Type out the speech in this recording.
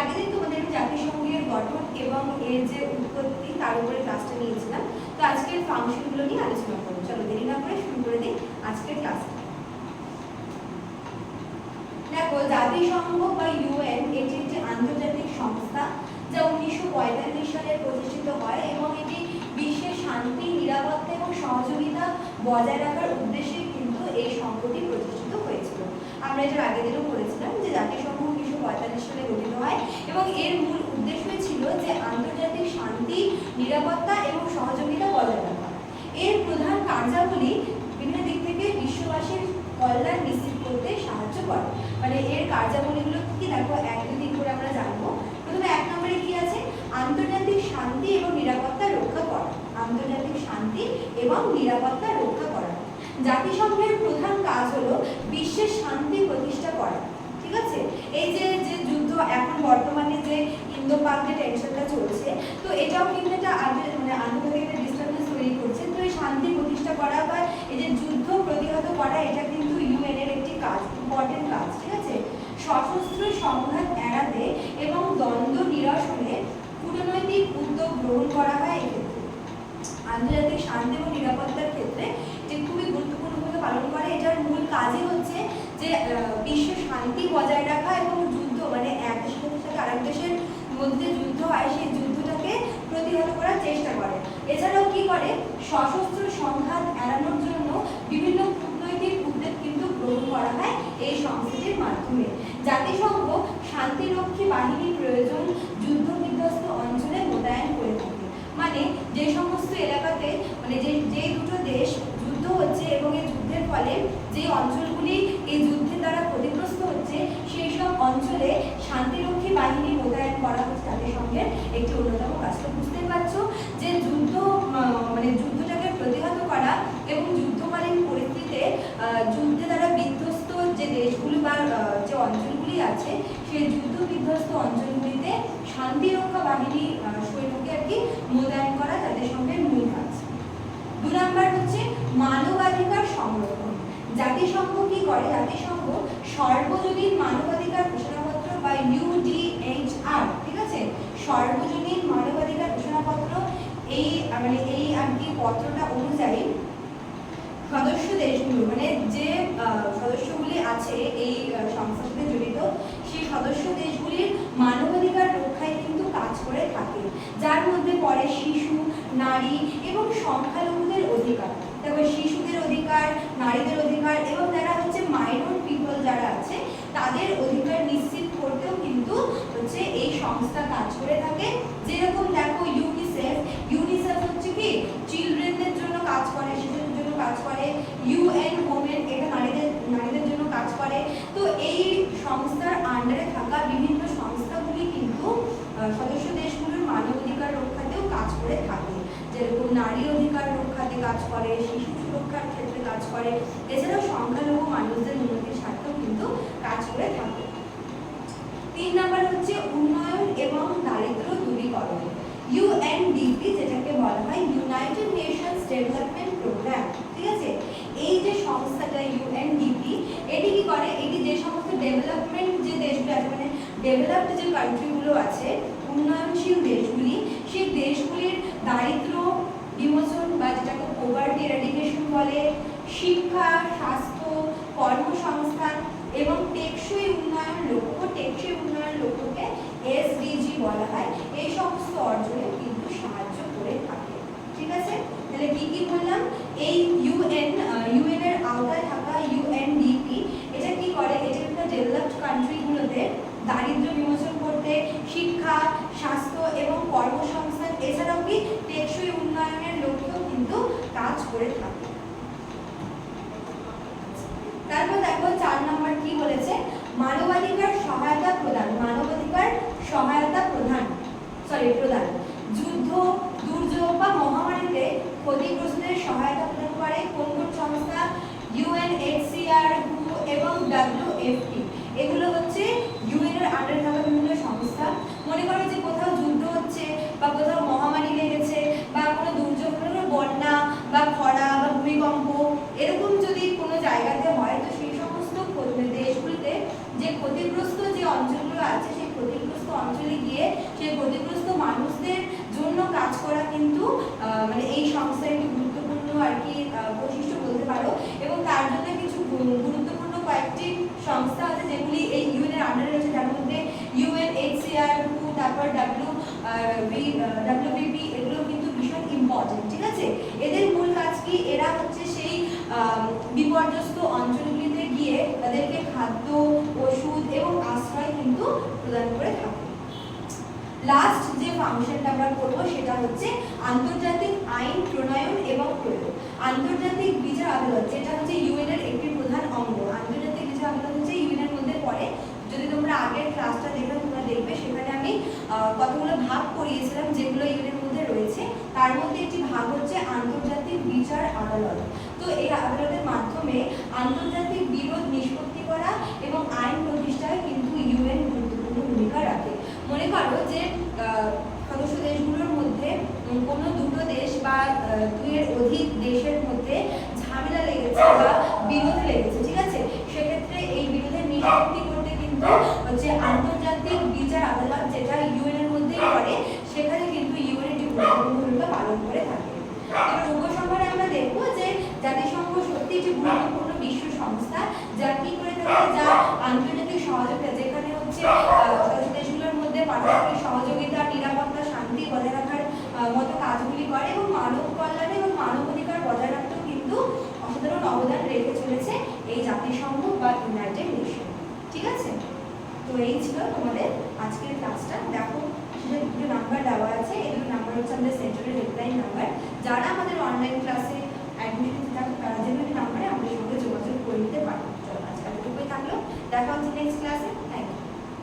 আগের দিন তোমাদের জাতিসংঘের গঠন এবং এর যে উৎপত্তি, তার উপরে ক্লাসটা নিয়েছিলাম। তো আজকের ফাংশনগুলো নিয়ে আলোচনা করব। চলো দেরি না করে শুরু করে দিই আজকের ক্লাসটা দেখো, জাতিসংঘ বা ইউএন এটি একটি আন্তর্জাতিক সংস্থা যা উনিশশো পঁয়তাল্লিশ সালে প্রতিষ্ঠিত হয় এবং এটি বিশ্বের শান্তি, নিরাপত্তা এবং সহযোগিতা বজায় রাখার উদ্দেশ্যে কিন্তু এই সংঘটি প্রতিষ্ঠিত হয়েছিল। আমরা এটার আগের দিনও বলেছিলাম যে জাতিসংঘ সালে গঠিত হয় এবং এর মূল উদ্দেশ্য ছিল যে আন্তর্জাতিক শান্তি, নিরাপত্তা এবং সহযোগিতা বজায় রাখা। এর প্রধান কার্যাবলী বিভিন্ন দিক থেকে বিশ্ববাসীর কল্যাণ নিশ্চিত করতে সাহায্য করে। মানে এর কার্যাবলীগুলো কি দেখো, এক, দুই দিন করে আমরা জানব। প্রথমে এক নম্বরে কি আছে? আন্তর্জাতিক শান্তি এবং নিরাপত্তা রক্ষা করা। আন্তর্জাতিক শান্তি এবং নিরাপত্তা রক্ষা করা। জাতিসংঘের প্রধান কাজ হলো বিশ্বের শান্তি প্রতিষ্ঠা করা। ঠিক আছে? এই যে যে যুদ্ধ এখন বর্তমানে যে ইন্দো পাক টেনশনটা চলছে, তো এটাও কিন্তু একটা আগে- মানে আন্তর্জাতিক একটা ডিস্টার্বেন্স তৈরি করছে। তো এই শান্তি প্রতিষ্ঠা করা বা এই যে যুদ্ধ প্রতিহত করা, এটা কিন্তু ইউএন এর একটি কাজ ইম্পর্টেন্ট কাজ, ঠিক আছে? সশস্ত্র সংঘাত এড়াতে এবং দ্বন্দ্ব নিরসনে কূটনৈতিক উদ্যোগ গ্রহণ করা হয় এক্ষেত্রে আন্তর্জাতিক শান্তি এবং নিরাপত্তার ক্ষেত্রে যে খুবই গুরুত্বপূর্ণ ভূমিকা পালন করে, এটার মূল কাজই হচ্ছে যে বিশ্ব শান্তি বজায় রাখা এবং যুদ্ধ মানে এক দেশের সাথে আরেক দেশের মধ্যে যুদ্ধ হয়, সেই যুদ্ধটাকে প্রতিহত করার চেষ্টা করে। এছাড়াও কি করে? সশস্ত্র সংঘাত এড়ানোর জন্য বিভিন্ন কূটনৈতিক উদ্যোগ কিন্তু গ্রহণ করা হয় এই সংস্থাটির মাধ্যমে। জাতিসংঘ শান্তিরক্ষী বাহিনী প্রয়োজন যুদ্ধ বিধ্বস্ত অঞ্চলে মোতায়েন করে থাকে মানে যে সমস্ত এলাকাতে মানে যে যে দুটো দেশ যুদ্ধ হচ্ছে এবং এই যুদ্ধের ফলে যে অঞ্চলগুলি এই যুদ্ধের দ্বারা ক্ষতিগ্রস্ত হচ্ছে সেই সব অঞ্চলে শান্তিরক্ষী বাহিনী মোতায়েন করা হচ্ছে জাতিসংঘের একটি অন্যতম কাজ। তো বুঝতেই পারছ যে যুদ্ধ মানে যুদ্ধটাকে প্রতিহত করা এবং যুদ্ধকালীন পরিস্থিতিতে যুদ্ধে দ্বারা বিধ্বস্ত যে দেশগুলি বা যে অঞ্চলগুলি আছে সেই যুদ্ধ বিধ্বস্ত অঞ্চলগুলিতে শান্তিরক্ষা বাহিনী আহ, সৈন্যকে আর কি মোতায়েন করা জাতিসংঘের মূল কাজ। দু নাম্বার হচ্ছে মানবাধিকার সংরক্ষণ। জাতিসংঘ কি করে? জাতিসংঘ সর্বজনীন মানবাধিকার ঘোষণাপত্র বা ইউডিএইচআর ঠিক আছে সর্বজনীন মানবাধিকার ঘোষণাপত্র এই আহ, মানে এই আর কি পত্রটা অনুযায়ী সদস্য দেশগুলো মানে যে সদস্যগুলি আছে এই সাথে জড়িত, সেই সদস্য দেশগুলির মানবাধিকার রক্ষায় কিন্তু কাজ করে থাকে। যার মধ্যে পড়ে শিশু, নারী এবং সংখ্যালঘুদের অধিকার। তারপর শিশুদের অধিকার, নারীদের অধিকার এবং যারা হচ্ছে মাইনর পিপল যারা আছে, তাদের অধিকার নিশ্চিত করতেও কিন্তু হচ্ছে এই সংস্থা কাজ করে থাকে। যেরকম দেখো ইউনিসেফ ইউনিসেফ হচ্ছে কি? চিলড্রেনদের জন্য কাজ করে, শিশুদের জন্য কাজ করে। ইউএন ওমেন এটা নারীদের নারীদের জন্য কাজ করে তো এই সংস্থার আন্ডারে থাকা বিভিন্ন সংস্থাগুলি কিন্তু সদস্য দেশগুলোর মানবাধিকার রক্ষাতেও কাজ করে থাকে। যেরকম নারী অধিকার রক্ষাতে কাজ করে, শিশু সুরক্ষার ক্ষেত্রে কাজ করে। এছাড়াও সংখ্যালঘু মানুষদের উন্নতির স্বার্থেও কিন্তু কাজ করে থাকে। তিন নাম্বার হচ্ছে উন্নয়ন এবং দারিদ্র দূরীকরণ। ইউএনডিপি যেটাকে বলা হয় ইউনাইটেড নেশনস ডেভেলপমেন্ট প্রোগ্রাম ঠিক আছে এই যে সংস্থাটা ইউএনডিপি এটি কি করে এটি যে সমস্ত ডেভেলপমেন্ট যে দেশগুলো আছে মানে ডেভেলপড যে কান্ট্রিগুলো আছে, উন্নয়নশীল দেশগুলি, সেই দেশগুলির দারিদ্র বিমোচন বা যেটাকে পোভার্টি এরাডিকেশন বলে, শিক্ষা, স্বাস্থ্য, কর্মসংস্থান এবং টেকসই উন্নয়ন লক্ষ্য, টেকসই উন্নয়ন লক্ষ্যকে এসডিজি বলা হয়। এই সমস্ত অর্জনে কিন্তু সাহায্য করে থাকে ঠিক আছে তাহলে কি কি বললাম এই ইউএন ইউএন এর আওতায় থাকা ইউএনডিপি এটা কি করে এটা কিন্তু ডেভেলপড কান্ট্রিগুলোতে দারিদ্র্য বিমোচন করতে শিক্ষা স্বাস্থ্য এবং কর্মসংস্থান এছাড়াও কি টেকসই উন্নয়নের লক্ষ্যেও কিন্তু কাজ করে থাকে। তারপর দেখো চার নম্বর কি বলেছে? মানবাধিকার সহায়তা প্রদান, মানবাধিকার সহায়তা প্রদান সরি প্রদান। যুদ্ধ, দুর্যোগ বা মহামারীতে ক্ষতিগ্রস্তদের সহায়তা প্রদান করে কোন কোন সংস্থা ইউএনএইচসিআর এবং ডাব্লিউএফপি এগুলো হচ্ছে ইউএন এর আন্ডারে থাকা বিভিন্ন সংস্থা। মনে করো যে কোথাও যুদ্ধ হচ্ছে বা কোথাও মহামারী লেগেছে বা কোনো দুর্যোগ কোনো বন্যা বা খরা বা ভূমিকম্প এরকম যদি কোনো জায়গাতে হয় তো সেই সমস্ত ক্ষতি- দেশগুলিতে যে ক্ষতিগ্রস্ত যে অঞ্চলগুলো আছে সেই ক্ষতিগ্রস্ত অঞ্চলে সেই ক্ষতিগ্রস্ত মানুষদের জন্য কাজ করা কিন্তু আহ, মানে এই সংস্থার একটি গুরুত্বপূর্ণ আর কি আহ, বৈশিষ্ট্য বলতে পারো এবং তার জন্য কিছু গু- গুরুত্বপূর্ণ কয়েকটি সংস্থা আছে যেগুলি এই ইউএন এর আন্ডারে রয়েছে। যার মধ্যে ইউএন এইচসিআর তারপর ডাব্লিউ ডাব্লিউবিপি এগুলো কিন্তু ভীষণ ইম্পর্টেন্ট ঠিক আছে? এদের মূল কাজ কি? এরা হচ্ছে সেই বিপর্যস্ত অঞ্চলগুলিতে গিয়ে তাদেরকে খাদ্য, ওষুধ এবং আশ্রয় কিন্তু প্রদান করে থাকে। লাস্ট যে ফাংশনটা আমরা করব সেটা হচ্ছে আন্তর্জাতিক আইন প্রণয়ন এবং প্রয়োগ। আন্তর্জাতিক বিচার আদালত, যেটা হচ্ছে ইউএন এর একটি প্রধান অঙ্গ। বিচার হচ্ছে ইউএন এর মধ্যে পড়ে। যদি তোমরা আগের ক্লাসটা দেখো তোমরা দেখবে, সেখানে আমি কতগুলো ভাগ করিয়েছিলাম যেগুলো ইউএন এর মধ্যে রয়েছে। তার মধ্যে একটি ভাগ হচ্ছে আন্তর্জাতিক বিচার আদালত। তো এই আদালতের মাধ্যমে আন্তর্জাতিক বিরোধ নিষ্পত্তি করা এবং আইন প্রতিষ্ঠায় কিন্তু ইউএন গুরুত্বপূর্ণ ভূমিকা রাখে। মনে করো যে সদস্য দেশগুলোর মধ্যে কোনো দুটো দেশ বা দুইয়ের অধিক দেশের মধ্যে ঝামেলা লেগেছে বা বিরোধ লেগেছে ঠিক আছে সেক্ষেত্রে এই বিরোধের করতে কিন্তু হচ্ছে আন্তর্জাতিক বিচার আদালত যেটা ইউএন এর মধ্যেই পড়ে সেখানে কিন্তু ইউএন একটি ভূমিকা পালন করে থাকে। এবার উপসংহারে আমরা দেখব যে জাতিসংঘ সত্যি একটি গুরুত্বপূর্ণ বিশ্ব সংস্থা, যা কি করে থাকে? যা আন্তর্জাতিক সহযোগিতা, যেখানে হচ্ছে দেশগুলোর মধ্যে পারস্পরিক সহযোগিতা নিরাপত্তা শান্তি বজায় রাখার আহ, মতো কাজগুলি করে এবং মানব কল্যাণ এবং মানব অধিকার বজায় রাখতেও কিন্তু অসাধারণ অবদান রেখে চলেছে এই জাতিসংঘ বা ইউনাইটেড নেশন ঠিক আছে? তো এই ছিল তোমাদের আজকের